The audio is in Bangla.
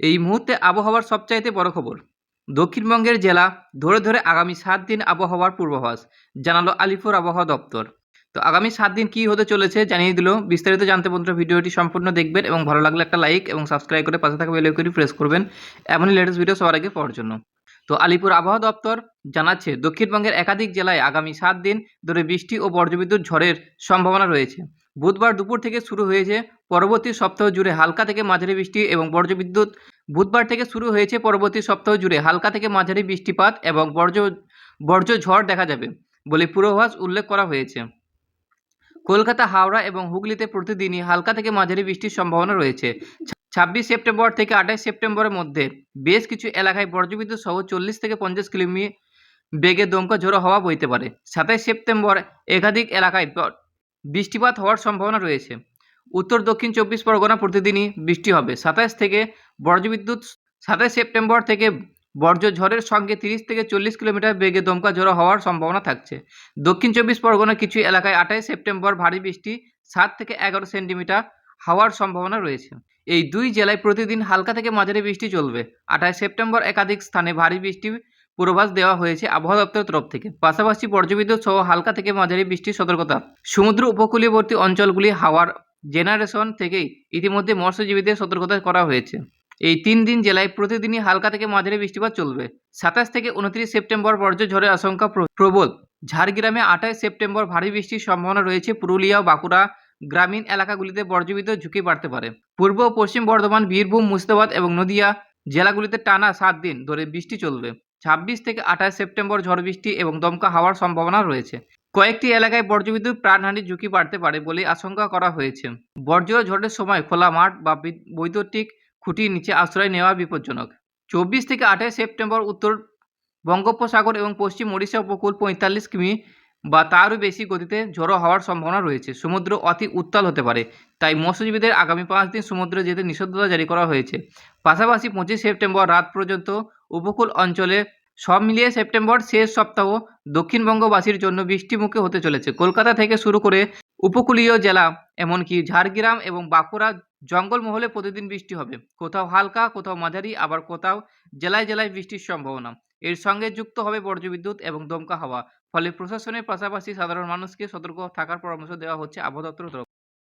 এই মুহূর্তে আবহাওয়ার সবচাইতে বড় খবর। দক্ষিণবঙ্গের জেলা ধরে ধরে আগামী সাত দিন আবহাওয়ার পূর্বাভাস, জানালো আলিপুর আবহাওয়া দপ্তর। তো আগামী সাত দিন কী হতে চলেছে জানিয়ে দিল। বিস্তারিত জানতে বন্ধুরা ভিডিওটি সম্পূর্ণ দেখবেন এবং ভালো লাগলে একটা লাইক এবং সাবস্ক্রাইব করে পাশে থাকা বেল আইকনটি প্রেস করবেন। এমনই লেটেস্ট ভিডিও সবার আগে পাওয়ার জন্য। তো আলিপুর আবহাওয়া দপ্তর জানাচ্ছে, দক্ষিণবঙ্গের একাধিক জেলায় আগামী সাত দিন ধরে বৃষ্টি ও বজ্রবিদ্যুৎ ঝড়ের সম্ভাবনা রয়েছে। বুধবার দুপুর থেকে শুরু হয়েছে পরবর্তী সপ্তাহ জুড়ে হালকা থেকে মাঝারি বৃষ্টি এবং বজ্রবিদ্যুৎ। বুধবার থেকে শুরু হয়েছে পরবর্তী সপ্তাহ জুড়ে হালকা থেকে মাঝারি বৃষ্টিপাত এবং বর্জ্য বর্জ্য ঝড় দেখা যাবে বলে পূর্বাভাস উল্লেখ করা হয়েছে। কলকাতা, হাওড়া এবং হুগলিতে প্রতিদিনই হালকা থেকে মাঝারি বৃষ্টির সম্ভাবনা রয়েছে। ছাব্বিশ সেপ্টেম্বর থেকে আঠাশ সেপ্টেম্বরের মধ্যে বেশ কিছু এলাকায় বজ্রবিদ্যুৎ সহ চল্লিশ থেকে পঞ্চাশ কিলোমি বেগে দমকা ঝোড়ো হাওয়া বইতে পারে। সাতাশ সেপ্টেম্বর একাধিক এলাকায় বৃষ্টিপাত হওয়ার সম্ভাবনা রয়েছে। উত্তর, দক্ষিণ চব্বিশ পরগনা প্রতিদিনই বৃষ্টি হবে। সাতাশ থেকে বজ্রবিদ্যুৎ সাতাশ সেপ্টেম্বর থেকে বর্জ্য ঝড়ের সঙ্গে তিরিশ থেকে চল্লিশ কিলোমিটার বেগে দমকা ঝোড়ো হওয়ার সম্ভাবনা থাকছে। দক্ষিণ চব্বিশ পরগনার কিছু এলাকায় আঠাশ সেপ্টেম্বর ভারী বৃষ্টি, সাত থেকে এগারো সেন্টিমিটার হওয়ার সম্ভাবনা রয়েছে। এই দুই জেলায় প্রতিদিন হালকা থেকে মাঝারি বৃষ্টি চলবে। আঠাশ সেপ্টেম্বর একাধিক স্থানে ভারী বৃষ্টি পূর্বাভাস দেওয়া হয়েছে আবহাওয়া দপ্তরের তরফ থেকে। পাশাপাশি বজ্রবিদ্যুৎ সহ হালকা থেকে মাঝারি বৃষ্টির সতর্কতা। সমুদ্র উপকূলীয়বর্তী অঞ্চলগুলি হাওয়ার জেনারেশন থেকেই ইতিমধ্যে মৎস্যজীবীদের সতর্কতা করা হয়েছে। এই তিন দিন জেলায় প্রতিদিনই হালকা থেকে মাঝারি বৃষ্টিপাত চলবে। সাতাশ থেকে উনত্রিশ সেপ্টেম্বর বর্জ্য ঝড়ের আশঙ্কা প্র- প্রবল। ঝাড়গ্রামে আঠাশ সেপ্টেম্বর ভারী বৃষ্টির সম্ভাবনা রয়েছে। পুরুলিয়া, বাঁকুড়া গ্রামীণ এলাকাগুলিতে বজ্রবিদ্যুৎ ঝুঁকি বাড়তে পারে। পূর্ব পশ্চিম বর্ধমান, বীরভূম, মুর্শিদাবাদ এবং নদিয়া জেলাগুলিতে টানা সাত দিন ধরে বৃষ্টি চলবে। ছাব্বিশ থেকে আঠাশ সেপ্টেম্বর ঝড় বৃষ্টি এবং দমকা হাওয়ার সম্ভাবনা রয়েছে। কয়েকটি এলাকায় বর্জ্যবিদ্যুৎ প্রাণহানির ঝুঁকি বাড়তে পারে বলে আশঙ্কা করা হয়েছে। বর্জ্য ঝড়ের সময় খোলা মাঠ বা বৈদ্যুতিক খুঁটির নিচে আশ্রয় নেওয়া বিপজ্জনক। চব্বিশ থেকে আঠাশ সেপ্টেম্বর উত্তর বঙ্গোপসাগর এবং পশ্চিম ওড়িশা উপকূল পঁয়তাল্লিশ কিমি বা তারও বেশি গতিতে ঝোড়ো হওয়ার সম্ভাবনা রয়েছে। সমুদ্র অতি উত্তাল হতে পারে, তাই মৎস্যজীবীদের আগামী পাঁচ দিন সমুদ্রে যেতে নিষেধাজ্ঞা জারি করা হয়েছে। পাশাপাশি পঁচিশ সেপ্টেম্বর রাত পর্যন্ত উপকূল অঞ্চলে সব মিলিয়ে সেপ্টেম্বর শেষ সপ্তাহ দক্ষিণবঙ্গবাসীর জন্য বৃষ্টিমুখে হতে চলেছে। কলকাতা থেকে শুরু করে উপকূলীয় জেলা, এমনকি ঝাড়গ্রাম এবং বাঁকুড়া জঙ্গলমহলে প্রতিদিন বৃষ্টি হবে। কোথাও হালকা, কোথাও মাঝারি, আবার কোথাও জেলায় জেলায় বৃষ্টির সম্ভাবনা। এর সঙ্গে যুক্ত হবে বর্জ্যবিদ্যুৎ এবং দমকা হাওয়া। ফলে প্রশাসনের পাশাপাশি সাধারণ মানুষকে সতর্ক থাকার পরামর্শ দেওয়া হচ্ছে আবহাওয়া দপ্তরের তরফ